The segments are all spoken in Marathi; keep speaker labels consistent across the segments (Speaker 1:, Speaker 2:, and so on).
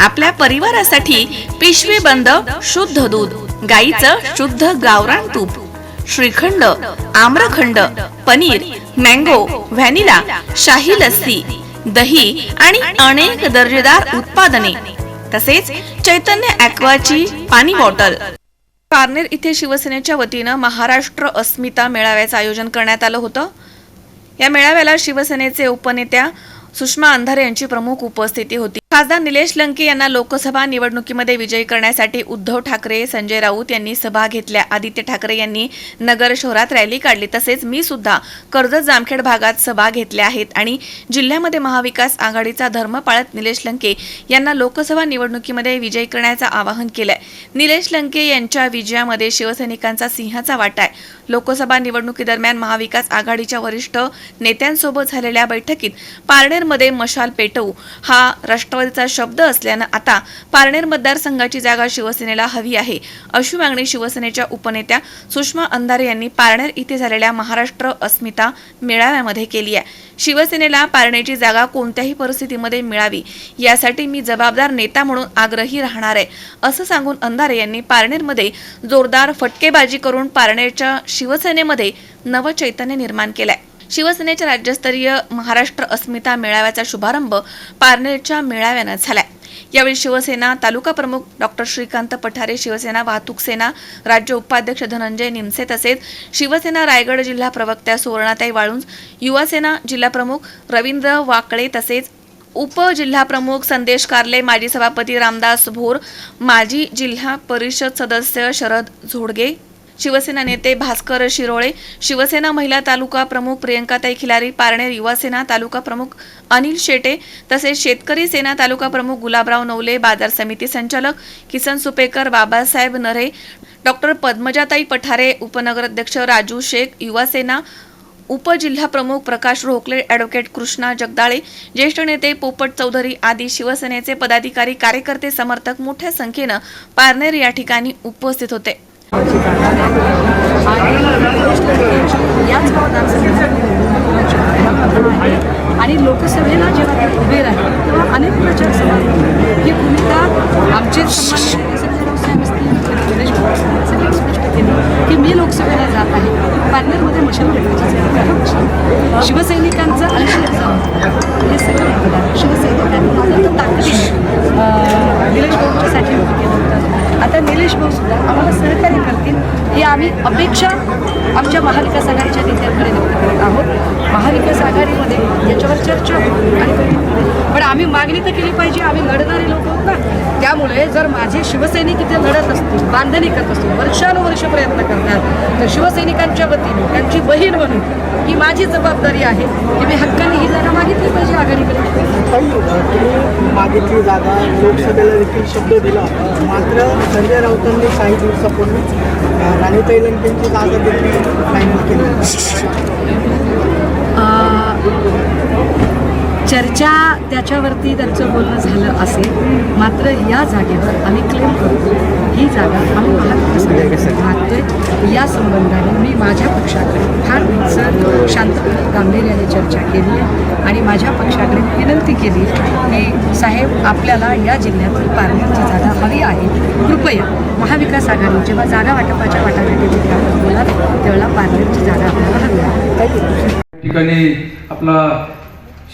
Speaker 1: आपल्या परिवारासाठी पिशवी बंद शुद्ध दूध गाईचं शुद्ध गावरान तूप श्रीखंड आम्रखंड पनीर मँगो व्हॅनिला शाही लस्सी दही आणि अनेक दर्जेदार उत्पादने तसेच चैतन्य ॲक्वाची पाणी बॉटल. पारनेर इथे शिवसेनेच्या वतीनं महाराष्ट्र अस्मिता मेळाव्याचं आयोजन करण्यात आलं होतं. या मेळाव्याला शिवसेनेचे उपनेत्या सुषमा अंधारे यांची प्रमुख उपस्थिती होती. खासदार निलेश लंके यांना लोकसभा निवडणुकीमध्ये विजयी करण्यासाठी उद्धव ठाकरे संजय राऊत यांनी सभा घेतल्या. आदित्य ठाकरे यांनी नगर शहरात रॅली काढली. तसेच मी सुद्धा कर्जत जामखेड भागात सभा घेतल्या आहेत आणि जिल्ह्यामध्ये महाविकास आघाडीचा धर्म पाळत निलेश लंके यांना लोकसभा निवडणुकीमध्ये विजयी करण्याचं आवाहन केलंय. निलेश लंके यांच्या विजयामध्ये शिवसैनिकांचा सिंहाचा वाटा आहे. लोकसभा निवडणुकीदरम्यान महाविकास आघाडीच्या वरिष्ठ नेत्यांसोबत झालेल्या बैठकीत पारनेरमध्ये मशाल पेटवू हा राष्ट्रवादीचा शब्द असल्यानं आता पारनेर मतदारसंघाची जागा शिवसेनेला हवी आहे. अशी मागणी शिवसेनेच्या उपनेत्या सुषमा अंधारे यांनी पारनेर इथे झालेल्या महाराष्ट्र अस्मिता मेळाव्यामध्ये केली आहे. शिवसेनेला पारनेरची जागा कोणत्याही परिस्थितीमध्ये मिळावी यासाठी मी जबाबदार नेता म्हणून आग्रही राहणार आहे असं सांगून अंधारे यांनी पारनेरमध्ये जोरदार फटकेबाजी करून पारनेरच्या शिवसेनेमध्ये नवचैतन्य निर्माण केलंय. शिवसेनेच्या राज्यस्तरीय महाराष्ट्र अस्मिता मेळाव्याचा शुभारंभ पारनेरच्या मेळाव्यानं झालाय. यावेळी शिवसेना तालुका प्रमुख डॉक्टर श्रीकांत पठारे शिवसेना वाहतूक सेना राज्य उपाध्यक्ष धनंजय निमसे तसेच शिवसेना रायगड जिल्हा प्रवक्त्या सुवर्णाताई वाळुंज युवासेना जिल्हा प्रमुख रवींद्र वाकळे तसेच उपजिल्हाप्रमुख संदेश कार्ले माजी सभापती रामदास भोर माजी जिल्हा परिषद सदस्य शरद झोडगे शिवसेना नेते भास्कर शिरोळे शिवसेना महिला तालुका प्रमुख प्रियंकाताई खिलारी पारनेर युवासेना तालुका प्रमुख अनिल शेटे तसेच शेतकरी सेना तालुका प्रमुख गुलाबराव नवले बाजार समिती संचालक किसन सुपेकर बाबासाहेब नरे डॉक्टर पद्मजाताई पठारे उपनगराध्यक्ष राजू शेख युवासेना उपजिल्हा प्रमुख प्रकाश रोखले ॲडव्होकेट कृष्णा जगदाळे ज्येष्ठ नेते पोपट चौधरी आदी शिवसेनेचे पदाधिकारी कार्यकर्ते समर्थक मोठ्या संख्येनं पारनेर या ठिकाणी उपस्थित होते.
Speaker 2: याच आणि लोकसभेला जेव्हा ते उभे राहिले तेव्हा अनेक प्रचार सभा ही भूमिका आमचे स्पष्ट केली की मी लोकसभेला जात आहे. पार्लरमध्ये मशाल पेटवायची जबाबदारी शिवसैनिकांचं ऐंशी हजार हे सगळं मतदान शिवसैनिकांनी अत्यंत ताकदीने अं, निलेश भाऊंच्यासाठी उभं केलं होतं आता निलेश भाऊ सुद्धा आम्हाला सहकार्य करतील ही आम्ही अपेक्षा आमच्या महाविकास आघाडीच्या नेत्यांकडे व्यक्त करत आहोत. महाविकास आघाडीमध्ये याच्यावर चर्चा आणि पण आम्ही मागणी तर केली पाहिजे आम्ही लढणारे लोक आहोत ना. त्यामुळे जर माझे शिवसैनिक इथे लढत असतील बांधणी करत असतील वर्षानुवर्ष प्रयत्न करतात तर शिवसैनिकांच्या वतीने त्यांची बहीण म्हणून ही माझी जबाबदारी आहे की मी हक्काने ही जागा मागितली पाहिजे आघाडीकडे
Speaker 3: ताई, तुम्ही जागा लोकसभेला देखील शब्द दिला. मात्र संजय राऊतांनी काही दिवसापूर्वी अ, राणीताई लंकेंची जागा देखील फायनल केली.
Speaker 2: चर्चा त्याच्यावरती त्यांचं बोलणं झालं असेल मात्र या जागेवर आम्ही क्लेम करतो. ही जागा आम्ही मागतोय. या संबंधाने मी माझ्या पक्षाकडे फार सर शांतपणे गांभीर्याने चर्चा केली आहे आणि माझ्या पक्षाकडे विनंती केली की साहेब आपल्याला या जिल्ह्यातील पारनेरची जागा हवी आहे. कृपया महाविकास आघाडी जेव्हा जागा वाटपाच्या वाटाघाटी बोलाल त्यावेळेला पारनेरची जागा आपल्याला हवी आहे.
Speaker 4: ठिकाणी आपला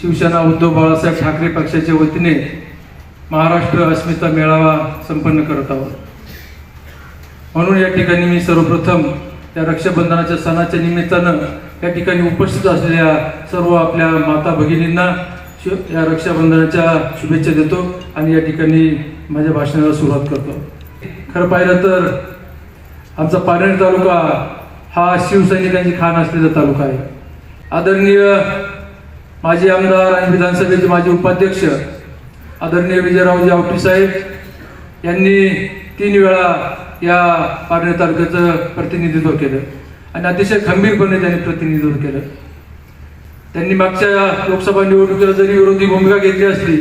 Speaker 4: शिवसेना उद्धव बाळासाहेब ठाकरे पक्षाच्या वतीने महाराष्ट्र अस्मिता मेळावा संपन्न करत आहोत. म्हणून या ठिकाणी मी सर्वप्रथम त्या रक्षाबंधनाच्या सणाच्या निमित्तानं या ठिकाणी उपस्थित असलेल्या सर्व आपल्या माता भगिनींना शु- या रक्षाबंधनाच्या शुभेच्छा देतो आणि या ठिकाणी माझ्या भाषणाला सुरुवात करतो. खरं पाहिलं तर आमचा पारनेर तालुका हा शिवसैनिकांची खाण असलेला तालुका आहे. आदरणीय माजी आमदार आणि विधानसभेचे माजी उपाध्यक्ष आदरणीय विजयरावजी आवटी साहेब यांनी तीन वेळा या पारनेर तालुक्याचं प्रतिनिधित्व केलं आणि अतिशय खंबीरपणे त्यांनी प्रतिनिधित्व केलं. त्यांनी मागच्या लोकसभा निवडणुकीला जरी विरोधी भूमिका घेतली असली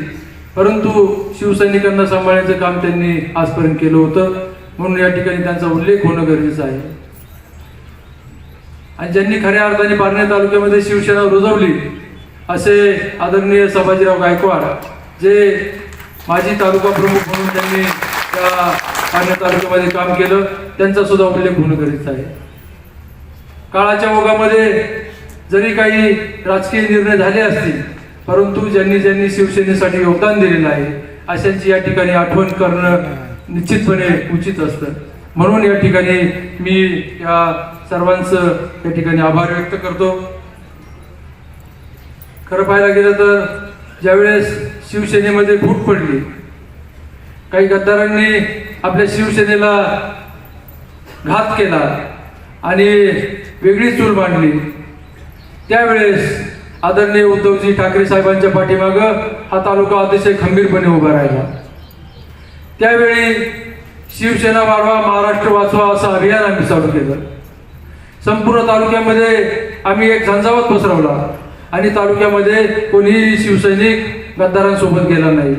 Speaker 4: परंतु शिवसैनिकांना सांभाळण्याचं काम त्यांनी आजपर्यंत केलं होतं. म्हणून या ठिकाणी त्यांचा उल्लेख होणं गरजेचं आहे. आणि ज्यांनी खऱ्या अर्थाने पारणे तालुक्यामध्ये शिवसेना रुजवली असे आदरणीय संभाजीराव गायकवाड जे माजी तालुका प्रमुख म्हणून त्यांनी त्या पाण्या तालुक्यामध्ये काम केलं त्यांचा सुद्धा उल्लेख होणं गरजेचं आहे. काळाच्या ओघामध्ये जरी काही राजकीय निर्णय झाले असतील परंतु ज्यांनी ज्यांनी शिवसेनेसाठी योगदान दिलेलं आहे अशांची या ठिकाणी आठवण करणं निश्चितपणे उचित असतं. म्हणून या ठिकाणी मी या सर्वांचं या ठिकाणी आभार व्यक्त करतो. खरं पाहायला गेलं तर ज्यावेळेस शिवसेनेमध्ये फूट पडली काही गद्दारांनी आपल्या शिवसेनेला घात केला आणि वेगळी चूल मांडली त्यावेळेस आदरणीय उद्धवजी ठाकरे साहेबांच्या पाठीमागं हा तालुका अतिशय खंबीरपणे उभा राहिला. त्यावेळी शिवसेना वाढवा महाराष्ट्र वाचवा असं अभियान आम्ही चालू केलं. संपूर्ण तालुक्यामध्ये आम्ही एक झंझावत पसरवला. आणि तालुक्यामध्ये कोणीही शिवसैनिक गद्दारांसोबत गेला नाही.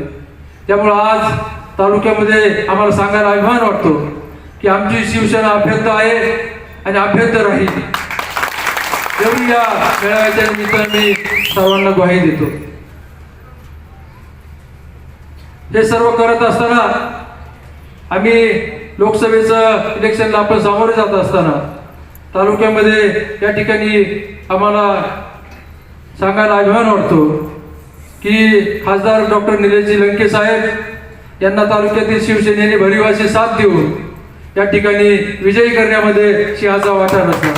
Speaker 4: त्यामुळं आज तालुक्यामध्ये आम्हाला सांगायला अभिमान वाटतो की आमची शिवसेना अभ्यंत आहे आणि अभ्यंत राहील. एवढी या मेळाव्याच्या निमित्तानं मी सर्वांना ग्वाही देतो. हे सर्व करत असताना आम्ही लोकसभेचं इलेक्शनला आपण सामोरे जात असताना तालुक्यामध्ये या ठिकाणी आम्हाला सांगायला अभिमान वाटतो की खासदार डॉक्टर निलेशजी लंके साहेब यांना तालुक्यातील शिवसेनेने भरीवाशी साथ देऊन या ठिकाणी विजयी करण्यामध्ये सिंहाचा वाटा नसला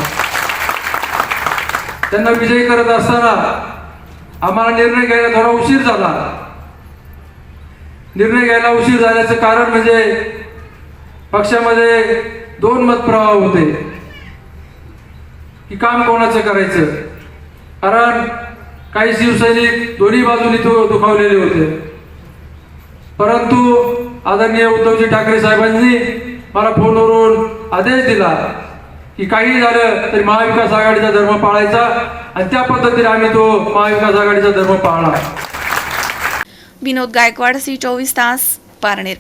Speaker 4: त्यांना विजयी करत असताना आम्हाला निर्णय घ्यायला थोडा उशीर झाला. निर्णय घ्यायला उशीर झाल्याचं कारण म्हणजे पक्षामध्ये दोन मत प्रवाह होते. की काम कोणाचं करायचं? कारण काही शिवसैनिक दोन्ही बाजूनी दुखावलेले होते. परंतु आदरणीय उद्धवजी ठाकरे साहेबांनी मला फोनवरून आदेश दिला की काही झालं तरी महाविकास आघाडीचा धर्म पाळायचा आणि त्या पद्धतीने आम्ही तो महाविकास आघाडीचा धर्म पाळला
Speaker 1: विनोद गायकवाड सी चोवीस तास पारनेर.